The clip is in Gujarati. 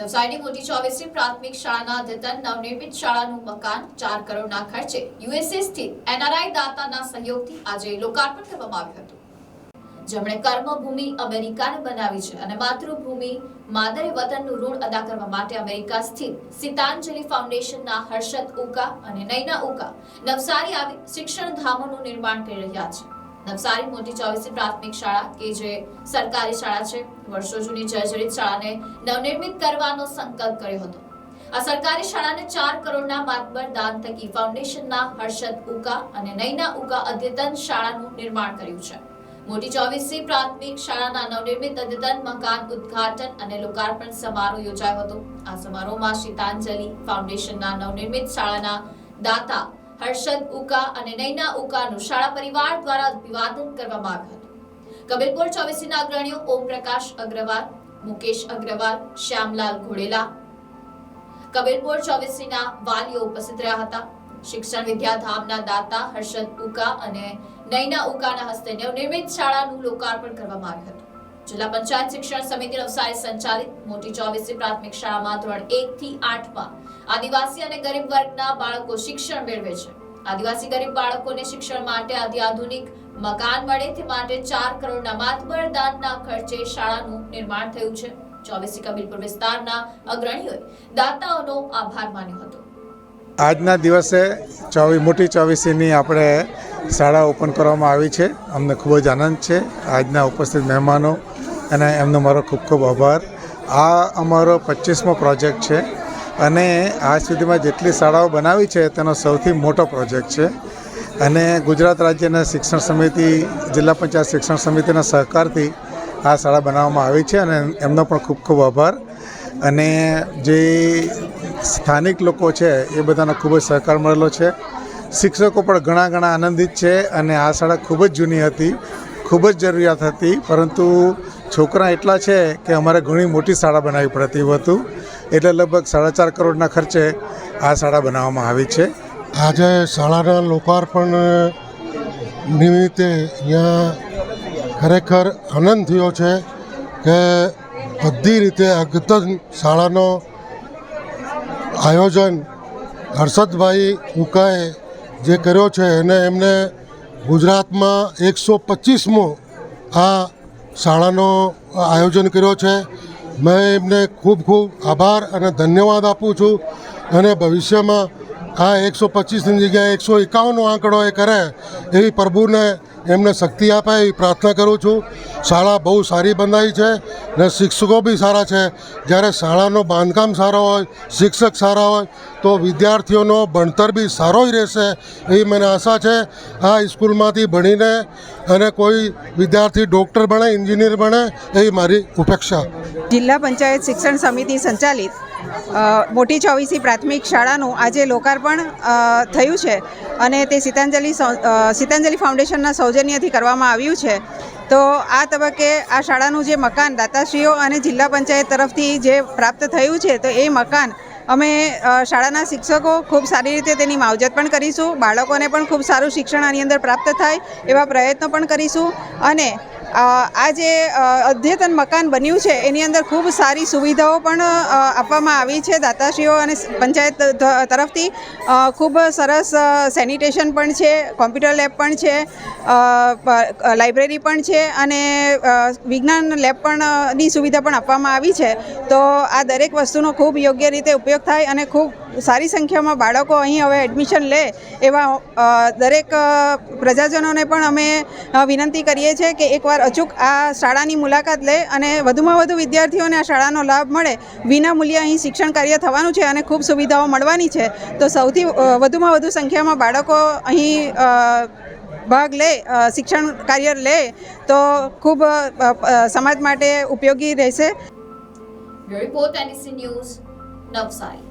નવસારીની મોટી ચોવીસની પ્રાથમિક શાળાના અદ્યતન નવનિર્મિત શાળાનું મકાન ચાર કરોડના ખર્ચે યુએસએ સ્થિત એનઆરઆઈ દાતાના સહયોગથી આજે લોકાર્પણ કરવામાં આવ્યું હતું. જેમણે કર્મભૂમિ અમેરિકાને બનાવી છે અને માતૃભૂમિ માદરે વતનનું ઋણ અદા કરવા માટે અમેરિકા સ્થિત સિતાંજલિ ફાઉન્ડેશનના હર્ષદ ઉકા અને નૈના ઉકા નવસારી આવી શિક્ષણ ધામોનું નિર્માણ કરી રહ્યા છે. નવસારી મોટી ચોવીસી પ્રાથમિક શાળા કે જે સરકારી શાળા છે. વર્ષો જૂની જર્જરિત શાળાને નવનિર્મિત કરવાનો સંકલ્પ કર્યો હતો. આ સરકારી શાળાને ચાર કરોડના માતબર દાન થકી ફાઉન્ડેશનના હર્ષદ ઉકા અને નૈના ઉકા અદ્યતન શાળાનું નિર્માણ કર્યું છે. મોટી ચોવીસી પ્રાથમિક શાળાના નવનિર્મિત અદ્યતન મકાન ઉદ્ઘાટન અને લોકાર્પણ સમારોહ યોજાયો હતો. આ સમારોહમાં શીતાંજલિ ફાઉન્ડેશનના નવનિર્મિત શાળાના દાતા હર્ષદ ઉકા અને નૈના ઉકાનું શાળા પરિવાર દ્વારા અભિવાદન કરવામાં આવ્યું હતું. કબીરપુર ચોવીસીના અગ્રણીઓ ઓમ પ્રકાશ અગ્રવાલ, મુકેશ અગ્રવાલ, શ્યામલાલ ઘોડેલા. કબીરપુર ચોવીસીના વાલીઓ ઉપસ્થિત રહ્યા હતા. શિક્ષણ વિદ્યાધામના દાતા હર્ષદ ઉકા અને નૈના ઉકાના હસ્તે નવનિર્મિત શાળાનું લોકાર્પણ કરવામાં આવ્યું હતું. જિલ્લા પંચાયત શિક્ષણ સમિતિ નવસારી સંચાલિત મોટી ચોવીસી પ્રાથમિક શાળામાં ધોરણ એક થી આઠમાં આદિવાસી અને ગરીબ વર્ગના બાળકો શિક્ષણ મેળવે છે. આદિવાસી ગરીબ બાળકોને શિક્ષણ માટે આધુનિક મકાન મળે તે માટે ચાર કરોડના માતબર દાનના ખર્ચે શાળાનું નિર્માણ થયું છે. ચોવીસી કબીરપુર વિસ્તારના અગ્રણીઓએ દાતાઓનો આભાર માન્યો હતો. આજના દિવસે ચોવી, મોટી ચોવીસીની આપણે શાળા ઓપન કરવામાં આવી છે. અમને ખૂબ જ આનંદ છે. આજના ઉપસ્થિત મહેમાનો અને એમનો મારો ખૂબ ખૂબ આભાર. આ અમારો પચીસમો પ્રોજેક્ટ છે અને આજ સુધીમાં જેટલી શાળાઓ બનાવી છે, તેનો સૌથી મોટો પ્રોજેક્ટ છે. અને ગુજરાત રાજ્યના શિક્ષણ સમિતિ, જિલ્લા પંચાયત શિક્ષણ સમિતિના સહકારથી આ શાળા બનાવવામાં આવી છે અને એમનો પણ ખૂબ ખૂબ આભાર. અને જે સ્થાનિક લોકો છે, એ બધાનો ખૂબ જ સહકાર મળેલો છે. શિક્ષકો પણ ઘણા ઘણા આનંદિત છે અને આ શાળા ખૂબ જ જૂની હતી. ખૂબ જ જરૂરિયાત હતી, પરંતુ છોકરા એટલા છે કે અમારે ઘણી મોટી શાળા બનાવવી પડતી હતું એટલે લગભગ સાડા ચાર કરોડના ખર્ચે આ શાળા બનાવવામાં આવી છે. આજે શાળાના લોકાર્પણ નિમિત્તે અહીંયા ખરેખર આનંદ થયો છે કે બધી રીતે અગતન શાળાનો આયોજન હર્ષદભાઈ ઉકાએ જે કર્યો છે એને એમને ગુજરાતમાં એકસો પચીસમો આ શાળાનો આયોજન કર્યો છે. મેં એમને ખૂબ ખૂબ આભાર અને ધન્યવાદ આપું છું અને ભવિષ્યમાં આ એકસો પચીસની જગ્યાએ એકસો એકાવનનો આંકડો એ કરે એવી પ્રભુને એમને શક્તિ આપે એવી પ્રાર્થના કરું છું. શાળા બહુ સારી બંધાઈ છે ને શિક્ષકો બી સારા છે. જ્યારે શાળાનો બાંધકામ સારો હોય, શિક્ષક સારા હોય, તો વિદ્યાર્થીઓનો ભણતર બી સારો જ રહેશે એવી મને આશા છે. આ સ્કૂલમાંથી ભણીને અને કોઈ વિદ્યાર્થી ડૉક્ટર બને, એન્જિનિયર બને એવી મારી ઉપેક્ષા. જિલ્લા પંચાયત શિક્ષણ સમિતિ સંચાલિત મોટી ચોવીસી પ્રાથમિક શાળાનું આજે લોકાર્પણ થયું છે અને તે સીતાંજલિ સીતાંજલિ ફાઉન્ડેશનના સૌજન્યથી કરવામાં આવ્યું છે. તો આ તબક્કે આ શાળાનું જે મકાન દાતાશ્રીઓ અને જિલ્લા પંચાયત તરફથી જે પ્રાપ્ત થયું છે, તો એ મકાન અમે શાળાના શિક્ષકો ખૂબ સારી રીતે તેની માવજત પણ કરીશું, બાળકોને પણ ખૂબ સારું શિક્ષણ આની અંદર પ્રાપ્ત થાય એવા પ્રયત્નો પણ કરીશું અને આ જે અદ્યતન મકાન બન્યું છે, એની અંદર ખૂબ સારી સુવિધાઓ પણ આપવામાં આવી છે. દાતાશ્રીઓ અને પંચાયત તરફથી ખૂબ સરસ સેનિટેશન પણ છે, કોમ્પ્યુટર લેબ પણ છે લાઇબ્રેરી પણ છે અને વિજ્ઞાન લેબ પણ ની સુવિધા પણ આપવામાં આવી છે. તો આ દરેક વસ્તુનો ખૂબ યોગ્ય રીતે ઉપયોગ થાય અને ખૂબ સારી સંખ્યામાં બાળકો અહીં હવે એડમિશન લે એવા દરેક પ્રજાજનોને પણ અમે વિનંતી કરીએ છીએ કે એકવાર અચૂક આ શાળાની મુલાકાત લે અને વધુમાં વધુ વિદ્યાર્થીઓને આ શાળાનો લાભ મળે. વિના મૂલ્યે અહીં શિક્ષણ કાર્ય થવાનું છે અને ખૂબ સુવિધાઓ મળવાની છે. તો સૌથી વધુમાં વધુ સંખ્યામાં બાળકો અહીં ભાગ લે શિક્ષણ કાર્ય લે તો ખૂબ સમાજ માટે ઉપયોગી રહેશે. Report NC news Navsari